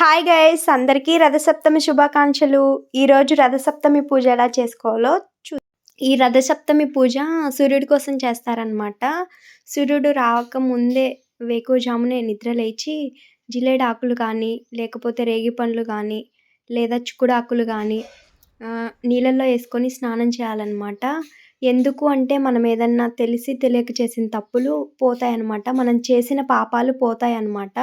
Hi guys అందరికీ రథసప్తమి శుభాకాంక్షలు. ఈరోజు రథసప్తమి పూజ ఎలా చేసుకోవాలో చూ ఈ రథసప్తమి పూజ సూర్యుడి కోసం చేస్తారనమాట సూర్యుడు రాక ముందే వేకుజామునే నిద్ర లేచి జిలేడు ఆకులు కానీ లేకపోతే రేగి పండ్లు కానీ లేదా చిక్కుడు ఆకులు కానీ నీళ్ళల్లో వేసుకొని స్నానం చేయాలన్నమాట. ఎందుకు అంటే మనం ఏదన్నా తెలిసి తెలియక చేసిన తప్పులు పోతాయన్నమాట. మనం చేసిన పాపాలు పోతాయన్నమాట.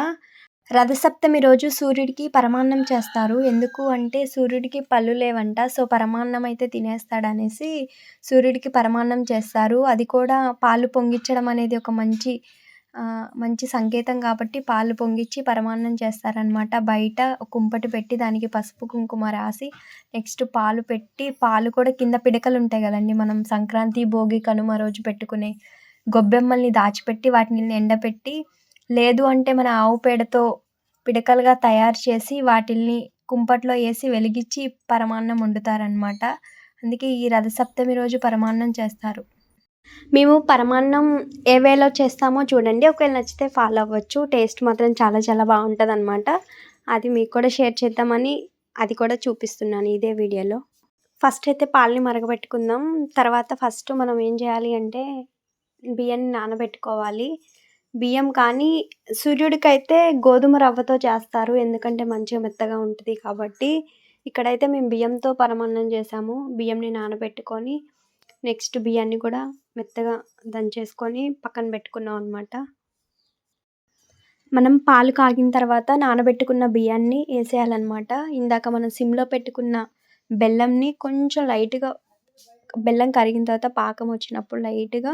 రథసప్తమి రోజు సూర్యుడికి పరమాన్నం చేస్తారు. ఎందుకు అంటే సూర్యుడికి పళ్ళు లేవంట సో పరమాన్నం అయితే తినేస్తాడనేసి సూర్యుడికి పరమాన్నం చేస్తారు. అది కూడా పాలు పొంగించడం అనేది ఒక మంచి మంచి సంకేతం కాబట్టి పాలు పొంగించి పరమాన్నం చేస్తారనమాట బయట కుంపటి పెట్టి దానికి పసుపు కుంకుమ రాసి నెక్స్ట్ పాలు పెట్టి పాలు కూడా కింద పిడకలు ఉంటాయి కదండి. మనం సంక్రాంతి భోగి కనుమ రోజు పెట్టుకునే గొబ్బెమ్మల్ని దాచిపెట్టి వాటిని ఎండపెట్టి లేదు అంటే మన ఆవు పేడతో పిడకలుగా తయారు చేసి వాటిల్ని కుంపట్లో వేసి వెలిగించి పరమాన్నం వండుతారనమాట అందుకే ఈ రథసప్తమి రోజు పరమాన్నం చేస్తారు. మేము పరమాన్నం ఏ వేలో చేస్తామో చూడండి. ఒకవేళ నచ్చితే ఫాలో అవ్వచ్చు. టేస్ట్ మాత్రం చాలా చాలా బాగుంటుంది అనమాట అది మీకు కూడా షేర్ చేద్దామని అది కూడా చూపిస్తున్నాను ఇదే వీడియోలో. ఫస్ట్ అయితే పాలని మరగబెట్టుకుందాం. తర్వాత ఫస్ట్ మనం ఏం చేయాలి అంటే బియ్యాన్ని నానబెట్టుకోవాలి. బియ్యం కానీ సూర్యుడికైతే గోధుమ రవ్వతో చేస్తారు. ఎందుకంటే మంచిగా మెత్తగా ఉంటుంది కాబట్టి. ఇక్కడైతే మేము బియ్యంతో పరమాన్నం చేసాము. బియ్యంని నానబెట్టుకొని నెక్స్ట్ బియ్యాన్ని కూడా మెత్తగా దంచేసుకొని పక్కన పెట్టుకున్నాం అనమాట మనం పాలు కాగిన తర్వాత నానబెట్టుకున్న బియ్యాన్ని వేసేయాలన్నమాట. ఇందాక మనం సిమ్లో పెట్టుకున్న బెల్లంని కొంచెం లైట్గా బెల్లం కరిగిన తర్వాత పాకం వచ్చినప్పుడు లైట్గా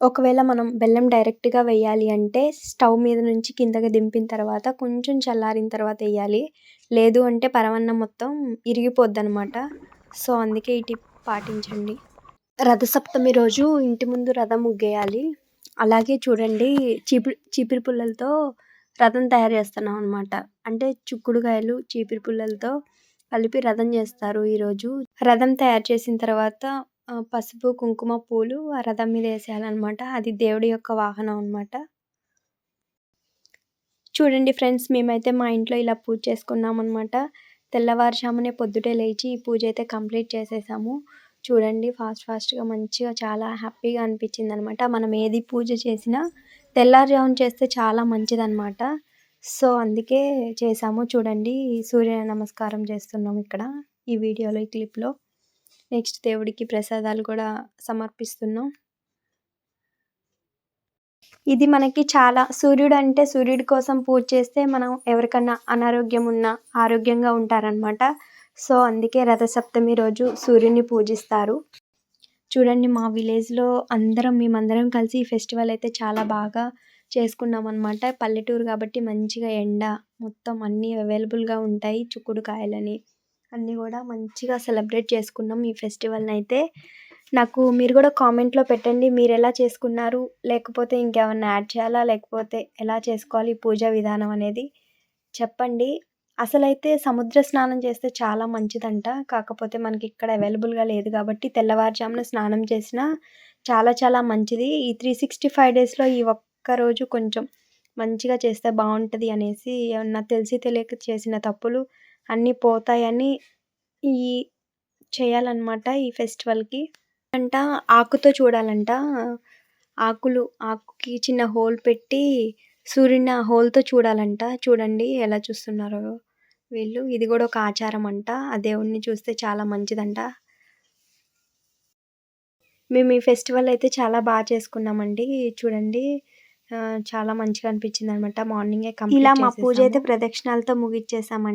ఒకవేళ మనం బెల్లం డైరెక్ట్గా వేయాలి అంటే స్టవ్ మీద నుంచి కిందకి దింపిన తర్వాత కొంచెం చల్లారిన తర్వాత వేయాలి. లేదు అంటే పరమాన్నం మొత్తం ఇరిగిపోద్ది అనమాట సో అందుకే ఈ టిప్ పాటించండి. రథసప్తమి రోజు ఇంటి ముందు రథం ముగ్గేయాలి. అలాగే చూడండి చీపి చీపిరి పుల్లలతో రథం తయారు చేస్తున్నాం అనమాట అంటే చిక్కుడుకాయలు చీపిరి పుల్లలతో కలిపి రథం చేస్తారు ఈరోజు. రథం తయారు చేసిన తర్వాత పసుపు కుంకుమ పూలు ఆ రథం మీద వేసేయాలన్నమాట. అది దేవుడి యొక్క వాహనం అనమాట చూడండి ఫ్రెండ్స్ మేమైతే మా ఇంట్లో ఇలా పూజ చేసుకున్నామన్నమాట. తెల్లవారుజామునే పొద్దుటే లేచి ఈ పూజ అయితే కంప్లీట్ చేసేసాము. చూడండి ఫాస్ట్ ఫాస్ట్గా మంచిగా చాలా హ్యాపీగా అనిపించింది అనమాట మనం ఏది పూజ చేసినా తెల్లారుజామున చేస్తే చాలా మంచిదన్నమాట. సో అందుకే చేసాము. చూడండి సూర్య నమస్కారం చేస్తున్నాం ఇక్కడ ఈ వీడియోలో ఈ క్లిప్లో. నెక్స్ట్ దేవుడికి ప్రసాదాలు కూడా సమర్పిస్తున్నాం. ఇది మనకి చాలా సూర్యుడు అంటే సూర్యుడి కోసం పూజ చేస్తే మనం ఎవరికన్నా అనారోగ్యం ఉన్నా ఆరోగ్యంగా ఉంటారనమాట సో అందుకే రథసప్తమి రోజు సూర్యుడిని పూజిస్తారు. చూడండి మా విలేజ్లో అందరం మేమందరం కలిసి ఈ ఫెస్టివల్ అయితే చాలా బాగా చేసుకున్నాం అనమాట పల్లెటూరు కాబట్టి మంచిగా ఎండ మొత్తం అన్నీ అవైలబుల్గా ఉంటాయి చుక్కుడు కాయలని. అన్నీ కూడా మంచిగా సెలబ్రేట్ చేసుకున్నాం ఈ ఫెస్టివల్ని అయితే నాకు మీరు కూడా కామెంట్లో పెట్టండి మీరు ఎలా చేసుకున్నారు లేకపోతే ఇంకేమన్నా యాడ్ చేయాలా లేకపోతే ఎలా చేసుకోవాలి పూజా విధానం అనేది. చెప్పండి. అసలైతే సముద్ర స్నానం చేస్తే చాలా మంచిదంట. కాకపోతే మనకి ఇక్కడ అవైలబుల్గా లేదు కాబట్టి తెల్లవారుజామున స్నానం చేసిన చాలా చాలా మంచిది. ఈ త్రీ సిక్స్టీ ఫైవ్ డేస్లో ఈ ఒక్క రోజు కొంచెం మంచిగా చేస్తే బాగుంటుంది అనేసి ఏమన్నా తెలిసి తెలియక చేసిన తప్పులు అన్నీ పోతాయని ఈ చేయాలన్నమాట ఈ ఫెస్టివల్కి. అంట ఆకుతో చూడాలంట. ఆకులు ఆకుకి చిన్న హోల్ పెట్టి సూర్యుని ఆ హోల్తో చూడాలంట. చూడండి ఎలా చూస్తున్నారో వీళ్ళు. ఇది కూడా ఒక ఆచారం అంట. ఆ దేవుణ్ణి చూస్తే చాలా మంచిదంట. మేము ఈ ఫెస్టివల్ అయితే చాలా బాగా చేసుకున్నామండి. చూడండి. చాలా మంచిగా అనిపించింది అనమాట మార్నింగే ఇలా మా పూజ అయితే ప్రదక్షిణాలతో ముగిచ్చేసామండి.